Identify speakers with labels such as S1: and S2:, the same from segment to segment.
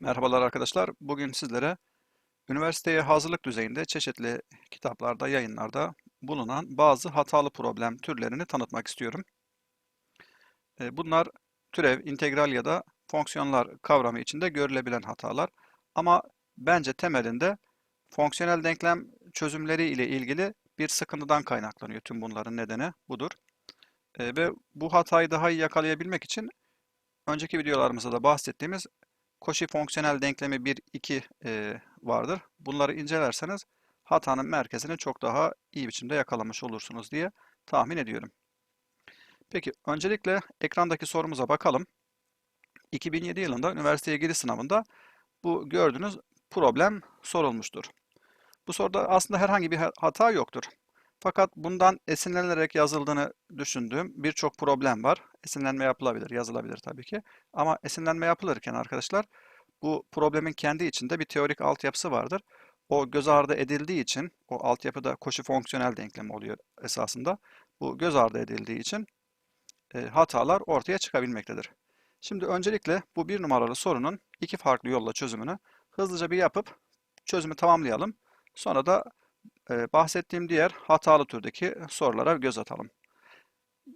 S1: Merhabalar arkadaşlar. Bugün sizlere üniversiteye hazırlık düzeyinde çeşitli kitaplarda, yayınlarda bulunan bazı hatalı problem türlerini tanıtmak istiyorum. E, Bunlar türev, integral ya da fonksiyonlar kavramı içinde görülebilen hatalar. Ama bence temelinde fonksiyonel denklem çözümleri ile ilgili bir sıkıntıdan kaynaklanıyor. Tüm bunların nedeni budur. E, Ve bu hatayı daha iyi yakalayabilmek için önceki videolarımızda da bahsettiğimiz Cauchy fonksiyonel denklemi 1, 2 e, vardır. Bunları incelerseniz hatanın merkezini çok daha iyi biçimde yakalamış olursunuz diye tahmin ediyorum. Peki öncelikle ekrandaki sorumuza bakalım. 2007 yılında üniversiteye giriş sınavında bu gördüğünüz problem sorulmuştur. Bu soruda aslında herhangi bir hata yoktur. Fakat bundan esinlenerek yazıldığını düşündüğüm birçok problem var. Esinlenme yapılabilir, yazılabilir tabii ki. Ama esinlenme yapılırken arkadaşlar bu problemin kendi içinde bir teorik altyapısı vardır. O göz ardı edildiği için, o altyapıda koşu fonksiyonel denklemi oluyor esasında. Bu göz ardı edildiği için e, hatalar ortaya çıkabilmektedir. Şimdi öncelikle bu bir numaralı sorunun iki farklı yolla çözümünü hızlıca bir yapıp çözümü tamamlayalım. Sonra da bahsettiğim diğer hatalı türdeki sorulara göz atalım.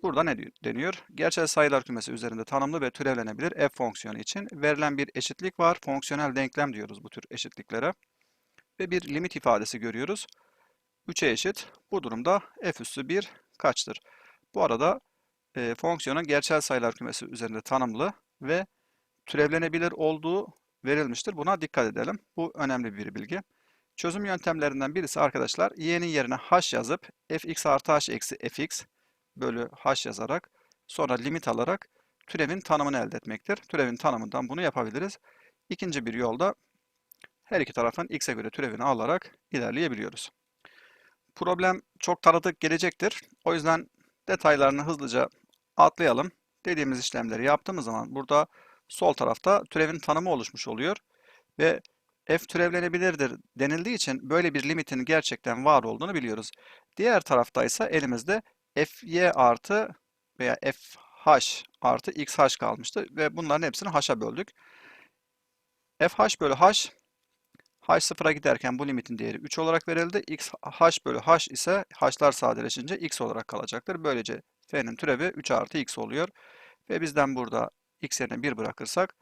S1: Burada ne deniyor? Gerçel sayılar kümesi üzerinde tanımlı ve türevlenebilir f fonksiyonu için verilen bir eşitlik var. Fonksiyonel denklem diyoruz bu tür eşitliklere. Ve bir limit ifadesi görüyoruz. 3'e eşit. Bu durumda f üssü 1 kaçtır? Bu arada e, fonksiyonun gerçel sayılar kümesi üzerinde tanımlı ve türevlenebilir olduğu verilmiştir. Buna dikkat edelim. Bu önemli bir bilgi. Çözüm yöntemlerinden birisi arkadaşlar y'nin yerine h yazıp fx artı h eksi fx bölü h yazarak sonra limit alarak türevin tanımını elde etmektir. Türevin tanımından bunu yapabiliriz. İkinci bir yolda her iki tarafın x'e göre türevini alarak ilerleyebiliyoruz. Problem çok tanıdık gelecektir. O yüzden detaylarını hızlıca atlayalım. Dediğimiz işlemleri yaptığımız zaman burada sol tarafta türevin tanımı oluşmuş oluyor ve f türevlenebilirdir denildiği için böyle bir limitin gerçekten var olduğunu biliyoruz. Diğer tarafta ise elimizde fy artı veya fh artı xh kalmıştı ve bunların hepsini h'a böldük. fh bölü h h sıfıra giderken bu limitin değeri 3 olarak verildi. x h bölü h ise h'lar sadeleşince x olarak kalacaktır. Böylece f'nin türevi 3 artı x oluyor. Ve bizden burada x yerine 1 bırakırsak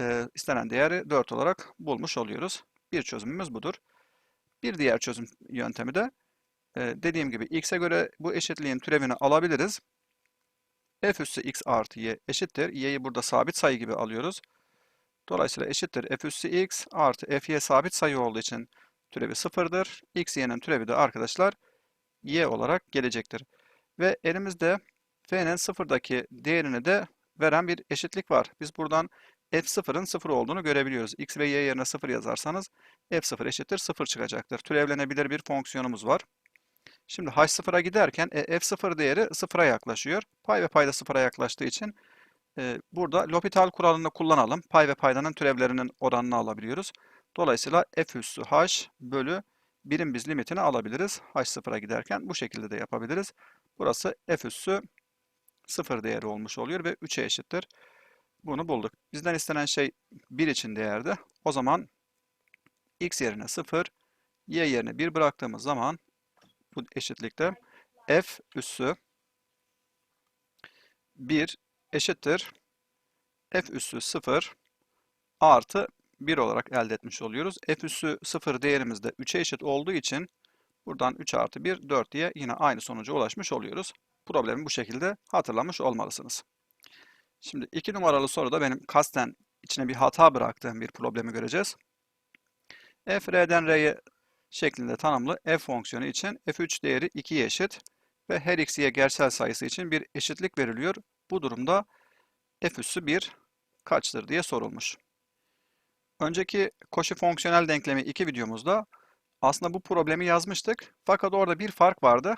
S1: e, istenen değeri 4 olarak bulmuş oluyoruz. Bir çözümümüz budur. Bir diğer çözüm yöntemi de e, dediğim gibi x'e göre bu eşitliğin türevini alabiliriz. f üssü x artı y eşittir. y'yi burada sabit sayı gibi alıyoruz. Dolayısıyla eşittir f üssü x artı fy sabit sayı olduğu için türevi sıfırdır. x y'nin türevi de arkadaşlar y olarak gelecektir. Ve elimizde f'nin sıfırdaki değerini de veren bir eşitlik var. Biz buradan f0'ın 0 olduğunu görebiliyoruz. x ve y yerine 0 yazarsanız f0 eşittir 0 çıkacaktır. Türevlenebilir bir fonksiyonumuz var. Şimdi h0'a giderken e, f0 değeri 0'a yaklaşıyor. Pay ve payda 0'a yaklaştığı için e, burada L'Hopital kuralını kullanalım. Pay ve paydanın türevlerinin oranını alabiliyoruz. Dolayısıyla f üssü h bölü birim biz limitini alabiliriz. h0'a giderken bu şekilde de yapabiliriz. Burası f üssü 0 değeri olmuş oluyor ve 3'e eşittir. Bunu bulduk. Bizden istenen şey 1 için değerdi. O zaman x yerine 0, y yerine 1 bıraktığımız zaman bu eşitlikte f üssü 1 eşittir f üssü 0 artı 1 olarak elde etmiş oluyoruz. f üssü 0 değerimiz de 3'e eşit olduğu için buradan 3 artı 1 4 diye yine aynı sonuca ulaşmış oluyoruz. Problemi bu şekilde hatırlamış olmalısınız. Şimdi 2 numaralı soruda benim kasten içine bir hata bıraktığım bir problemi göreceğiz. f r'den r'ye şeklinde tanımlı f fonksiyonu için f3 değeri 2'ye eşit ve her x y gerçel sayısı için bir eşitlik veriliyor. Bu durumda f üssü 1 kaçtır diye sorulmuş. Önceki koşu fonksiyonel denklemi 2 videomuzda aslında bu problemi yazmıştık. Fakat orada bir fark vardı.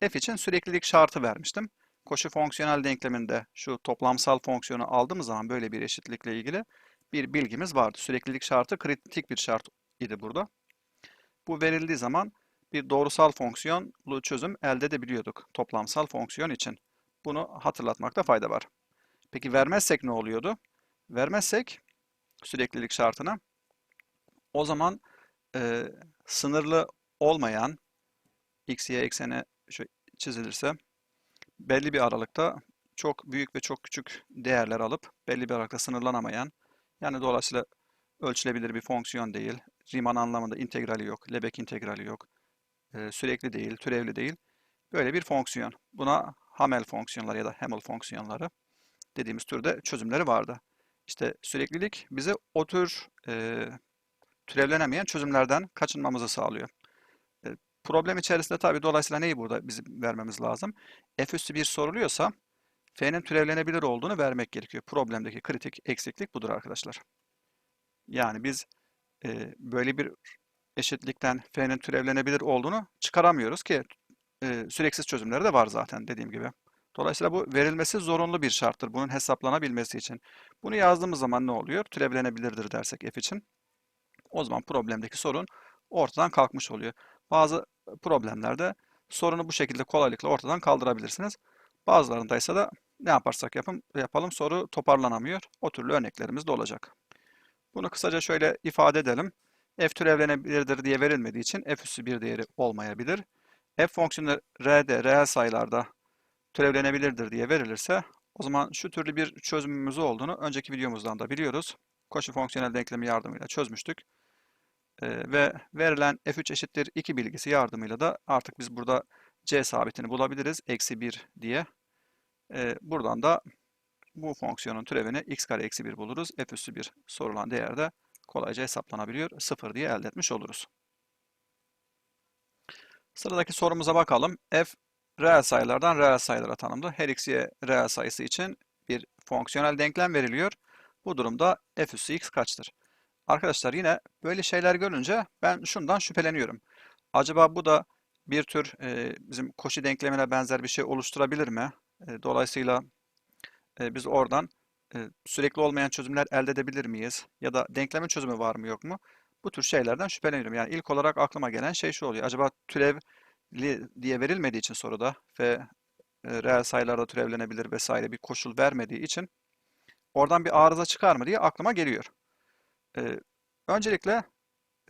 S1: f için süreklilik şartı vermiştim. Koşu fonksiyonel denkleminde şu toplamsal fonksiyonu aldığımız zaman böyle bir eşitlikle ilgili bir bilgimiz vardı. Süreklilik şartı kritik bir şart idi burada. Bu verildiği zaman bir doğrusal fonksiyonlu çözüm elde edebiliyorduk toplamsal fonksiyon için. Bunu hatırlatmakta fayda var. Peki vermezsek ne oluyordu? Vermezsek süreklilik şartını. O zaman e, sınırlı olmayan x, y ekseni şu çizilirse belli bir aralıkta çok büyük ve çok küçük değerler alıp belli bir aralıkta sınırlanamayan yani dolayısıyla ölçülebilir bir fonksiyon değil. Riemann anlamında integrali yok, Lebesgue integrali yok, e, sürekli değil, türevli değil. Böyle bir fonksiyon. Buna Hamel fonksiyonları ya da Hamel fonksiyonları dediğimiz türde çözümleri vardı. İşte süreklilik bize o tür e, türevlenemeyen çözümlerden kaçınmamızı sağlıyor. Problem içerisinde tabii dolayısıyla neyi burada bizim vermemiz lazım? F üssü 1 soruluyorsa F'nin türevlenebilir olduğunu vermek gerekiyor. Problemdeki kritik eksiklik budur arkadaşlar. Yani biz e, böyle bir eşitlikten F'nin türevlenebilir olduğunu çıkaramıyoruz ki e, süreksiz çözümleri de var zaten dediğim gibi. Dolayısıyla bu verilmesi zorunlu bir şarttır bunun hesaplanabilmesi için. Bunu yazdığımız zaman ne oluyor? Türevlenebilirdir dersek f için. O zaman problemdeki sorun ortadan kalkmış oluyor. Bazı problemlerde sorunu bu şekilde kolaylıkla ortadan kaldırabilirsiniz. Bazılarında ise de ne yaparsak yapın, yapalım soru toparlanamıyor. O türlü örneklerimiz de olacak. Bunu kısaca şöyle ifade edelim. f türevlenebilirdir diye verilmediği için f üssü bir değeri olmayabilir. f fonksiyonu r'de reel sayılarda türevlenebilirdir diye verilirse o zaman şu türlü bir çözümümüz olduğunu önceki videomuzdan da biliyoruz. Koşu fonksiyonel denklemi yardımıyla çözmüştük. Ve verilen f3 eşittir 2 bilgisi yardımıyla da artık biz burada c sabitini bulabiliriz. Eksi 1 diye. Buradan da bu fonksiyonun türevini x kare eksi 1 buluruz. f üssü 1 sorulan değerde kolayca hesaplanabiliyor. 0 diye elde etmiş oluruz. Sıradaki sorumuza bakalım. f reel sayılardan reel sayılara tanımlı. Her x, y reel sayısı için bir fonksiyonel denklem veriliyor. Bu durumda f üssü x kaçtır? Arkadaşlar yine böyle şeyler görünce ben şundan şüpheleniyorum. Acaba bu da bir tür e, bizim koşu denklemine benzer bir şey oluşturabilir mi? E, dolayısıyla e, biz oradan e, sürekli olmayan çözümler elde edebilir miyiz? Ya da denklemin çözümü var mı yok mu? Bu tür şeylerden şüpheleniyorum. Yani ilk olarak aklıma gelen şey şu oluyor. Acaba türevli diye verilmediği için soruda ve e, reel sayılarda türevlenebilir vesaire bir koşul vermediği için oradan bir arıza çıkar mı diye aklıma geliyor. E, öncelikle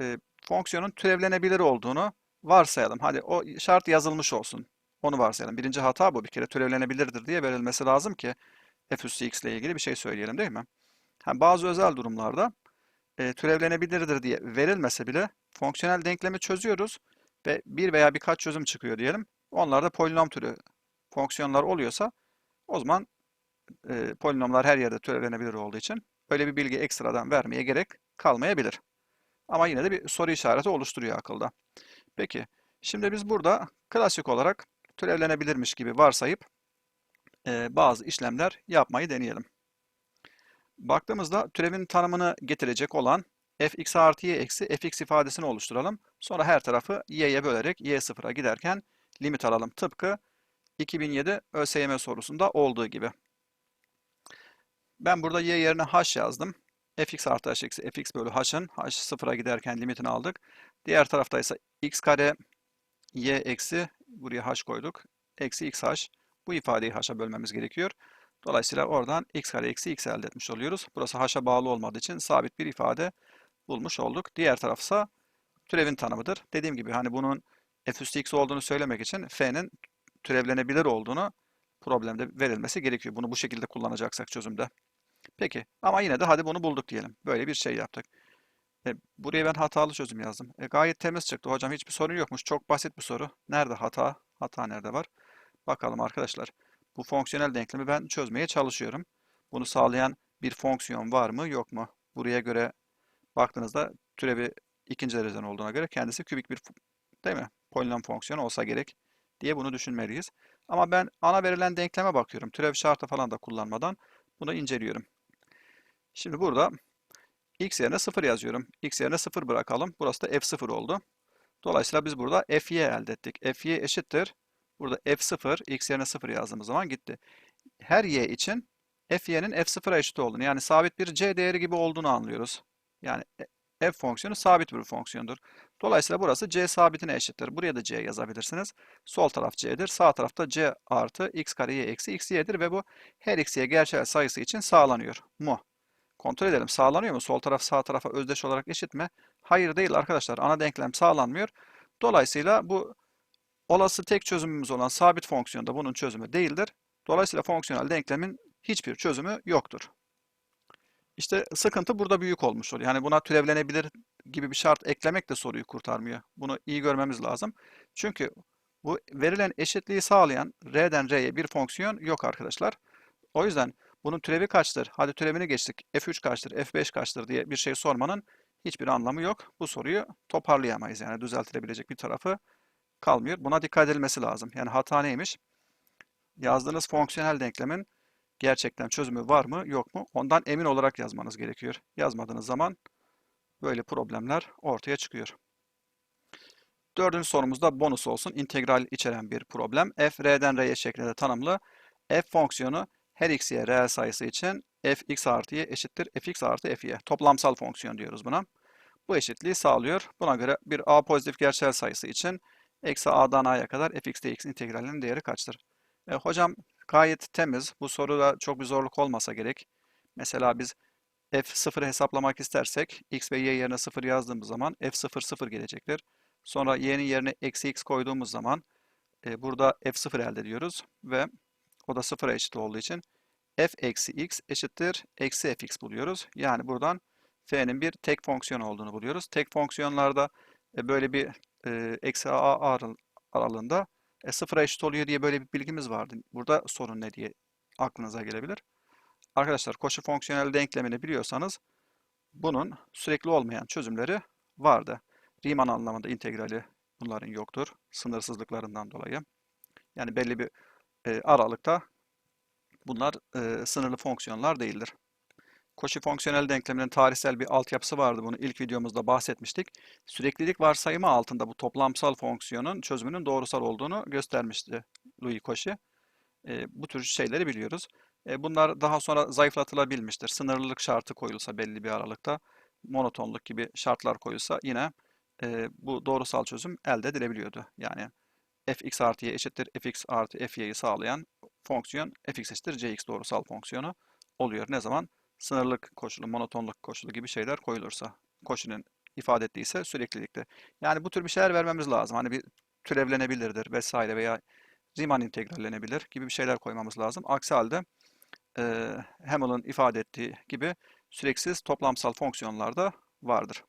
S1: e, fonksiyonun türevlenebilir olduğunu varsayalım. Hadi o şart yazılmış olsun. Onu varsayalım. Birinci hata bu. Bir kere türevlenebilirdir diye verilmesi lazım ki f üssü x ile ilgili bir şey söyleyelim değil mi? Ha, bazı özel durumlarda e, türevlenebilirdir diye verilmese bile fonksiyonel denklemi çözüyoruz ve bir veya birkaç çözüm çıkıyor diyelim. Onlarda polinom türü fonksiyonlar oluyorsa o zaman e, polinomlar her yerde türevlenebilir olduğu için öyle bir bilgi ekstradan vermeye gerek kalmayabilir. Ama yine de bir soru işareti oluşturuyor akılda. Peki, şimdi biz burada klasik olarak türevlenebilirmiş gibi varsayıp e, bazı işlemler yapmayı deneyelim. Baktığımızda türevin tanımını getirecek olan fx artı y eksi fx ifadesini oluşturalım. Sonra her tarafı y'ye bölerek y sıfıra giderken limit alalım. Tıpkı 2007 ÖSYM sorusunda olduğu gibi. Ben burada y yerine h yazdım. fx artı h eksi fx bölü h'ın h sıfıra giderken limitini aldık. Diğer tarafta ise x kare y eksi buraya h koyduk. Eksi xh. Bu ifadeyi h'a bölmemiz gerekiyor. Dolayısıyla oradan x kare eksi x elde etmiş oluyoruz. Burası h'a bağlı olmadığı için sabit bir ifade bulmuş olduk. Diğer tarafsa türevin tanımıdır. Dediğim gibi hani bunun f üstü x olduğunu söylemek için f'nin türevlenebilir olduğunu problemde verilmesi gerekiyor. Bunu bu şekilde kullanacaksak çözümde. Peki ama yine de hadi bunu bulduk diyelim. Böyle bir şey yaptık. E, buraya ben hatalı çözüm yazdım. E, gayet temiz çıktı hocam. Hiçbir sorun yokmuş. Çok basit bir soru. Nerede hata? Hata nerede var? Bakalım arkadaşlar. Bu fonksiyonel denklemi ben çözmeye çalışıyorum. Bunu sağlayan bir fonksiyon var mı yok mu? Buraya göre baktığınızda türevi ikinci dereceden olduğuna göre kendisi kübik bir değil mi? Polinom fonksiyonu olsa gerek diye bunu düşünmeliyiz. Ama ben ana verilen denkleme bakıyorum. Türev şartı falan da kullanmadan bunu inceliyorum. Şimdi burada x yerine 0 yazıyorum. x yerine 0 bırakalım. Burası da f0 oldu. Dolayısıyla biz burada fy elde ettik. fy eşittir. Burada f0, x yerine 0 yazdığımız zaman gitti. Her y için fy'nin f0'a eşit olduğunu yani sabit bir c değeri gibi olduğunu anlıyoruz. Yani f fonksiyonu sabit bir fonksiyondur. Dolayısıyla burası c sabitine eşittir. Buraya da c yazabilirsiniz. Sol taraf c'dir. Sağ tarafta c artı x kare y eksi x y'dir ve bu her x y gerçel sayısı için sağlanıyor. Mu. Kontrol edelim. Sağlanıyor mu? Sol taraf sağ tarafa özdeş olarak eşit mi? Hayır değil arkadaşlar. Ana denklem sağlanmıyor. Dolayısıyla bu olası tek çözümümüz olan sabit fonksiyon da bunun çözümü değildir. Dolayısıyla fonksiyonel denklemin hiçbir çözümü yoktur. İşte sıkıntı burada büyük olmuş oluyor. Yani buna türevlenebilir gibi bir şart eklemek de soruyu kurtarmıyor. Bunu iyi görmemiz lazım. Çünkü bu verilen eşitliği sağlayan R'den R'ye bir fonksiyon yok arkadaşlar. O yüzden bunun türevi kaçtır? Hadi türevini geçtik. F3 kaçtır, F5 kaçtır diye bir şey sormanın hiçbir anlamı yok. Bu soruyu toparlayamayız. Yani düzeltilebilecek bir tarafı kalmıyor. Buna dikkat edilmesi lazım. Yani hata neymiş? Yazdığınız fonksiyonel denklemin gerçekten çözümü var mı yok mu? Ondan emin olarak yazmanız gerekiyor. Yazmadığınız zaman böyle problemler ortaya çıkıyor. Dördüncü sorumuzda bonus olsun. İntegral içeren bir problem. f r'den r'ye şeklinde tanımlı. f fonksiyonu her x y reel sayısı için f x artı y eşittir fx artı f y. Toplamsal fonksiyon diyoruz buna. Bu eşitliği sağlıyor. Buna göre bir a pozitif gerçel sayısı için eksi a'dan a'ya kadar fx dx integralinin değeri kaçtır? E, hocam gayet temiz. Bu soruda çok bir zorluk olmasa gerek. Mesela biz f0'ı hesaplamak istersek x ve y yerine 0 yazdığımız zaman f0 0 gelecektir. Sonra y'nin yerine eksi x koyduğumuz zaman e, burada f0 elde ediyoruz ve o da 0'a eşit olduğu için f eksi x eşittir eksi fx buluyoruz. Yani buradan f'nin bir tek fonksiyon olduğunu buluyoruz. Tek fonksiyonlarda e, böyle bir e, eksi a aralığında e, sıfıra eşit oluyor diye böyle bir bilgimiz vardı. Burada sorun ne diye aklınıza gelebilir. Arkadaşlar koşu fonksiyonel denklemini biliyorsanız bunun sürekli olmayan çözümleri vardı. Riemann anlamında integrali bunların yoktur. Sınırsızlıklarından dolayı. Yani belli bir e, aralıkta bunlar e, sınırlı fonksiyonlar değildir. Koşu fonksiyonel denkleminin tarihsel bir altyapısı vardı. Bunu ilk videomuzda bahsetmiştik. Süreklilik varsayımı altında bu toplamsal fonksiyonun çözümünün doğrusal olduğunu göstermişti Louis Cauchy. E, bu tür şeyleri biliyoruz. E, bunlar daha sonra zayıflatılabilmiştir. Sınırlılık şartı koyulsa belli bir aralıkta, monotonluk gibi şartlar koyulsa yine e, bu doğrusal çözüm elde edilebiliyordu. Yani fx artı y eşittir fx artı fy'yi sağlayan fonksiyon fx eşittir cx doğrusal fonksiyonu oluyor. Ne zaman? Sınırlık koşulu, monotonluk koşulu gibi şeyler koyulursa. Koşunun ifade ettiyse süreklilikte. Yani bu tür bir şeyler vermemiz lazım. Hani bir türevlenebilirdir vesaire veya Riemann integrallenebilir gibi bir şeyler koymamız lazım. Aksi halde e, Hamill'ın ifade ettiği gibi süreksiz toplamsal fonksiyonlar da vardır.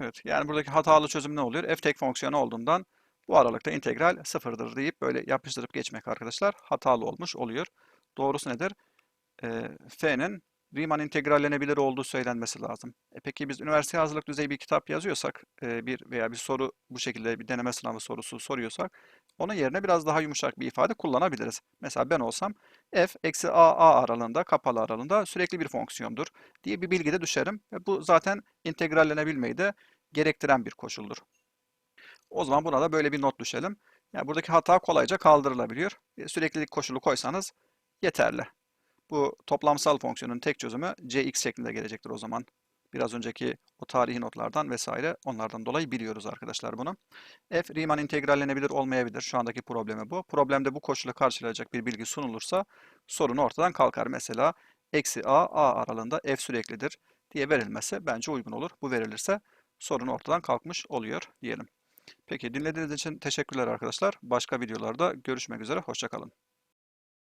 S1: Evet, yani buradaki hatalı çözüm ne oluyor? f tek fonksiyonu olduğundan bu aralıkta integral sıfırdır deyip böyle yapıştırıp geçmek arkadaşlar hatalı olmuş oluyor. Doğrusu nedir? E, f'nin Riemann integrallenebilir olduğu söylenmesi lazım. E peki biz üniversite hazırlık düzeyi bir kitap yazıyorsak, e, bir veya bir soru bu şekilde bir deneme sınavı sorusu soruyorsak, onun yerine biraz daha yumuşak bir ifade kullanabiliriz. Mesela ben olsam f eksi a a aralığında, kapalı aralığında sürekli bir fonksiyondur diye bir bilgi de düşerim. Ve bu zaten integrallenebilmeyi de gerektiren bir koşuldur. O zaman buna da böyle bir not düşelim. Yani buradaki hata kolayca kaldırılabiliyor. E, süreklilik koşulu koysanız yeterli. Bu toplamsal fonksiyonun tek çözümü cx şeklinde gelecektir o zaman. Biraz önceki o tarihi notlardan vesaire onlardan dolayı biliyoruz arkadaşlar bunu. F Riemann integrallenebilir olmayabilir. Şu andaki problemi bu. Problemde bu koşulu karşılayacak bir bilgi sunulursa sorun ortadan kalkar. Mesela eksi a, a aralığında f süreklidir diye verilmesi bence uygun olur. Bu verilirse sorun ortadan kalkmış oluyor diyelim. Peki dinlediğiniz için teşekkürler arkadaşlar. Başka videolarda görüşmek üzere. Hoşçakalın.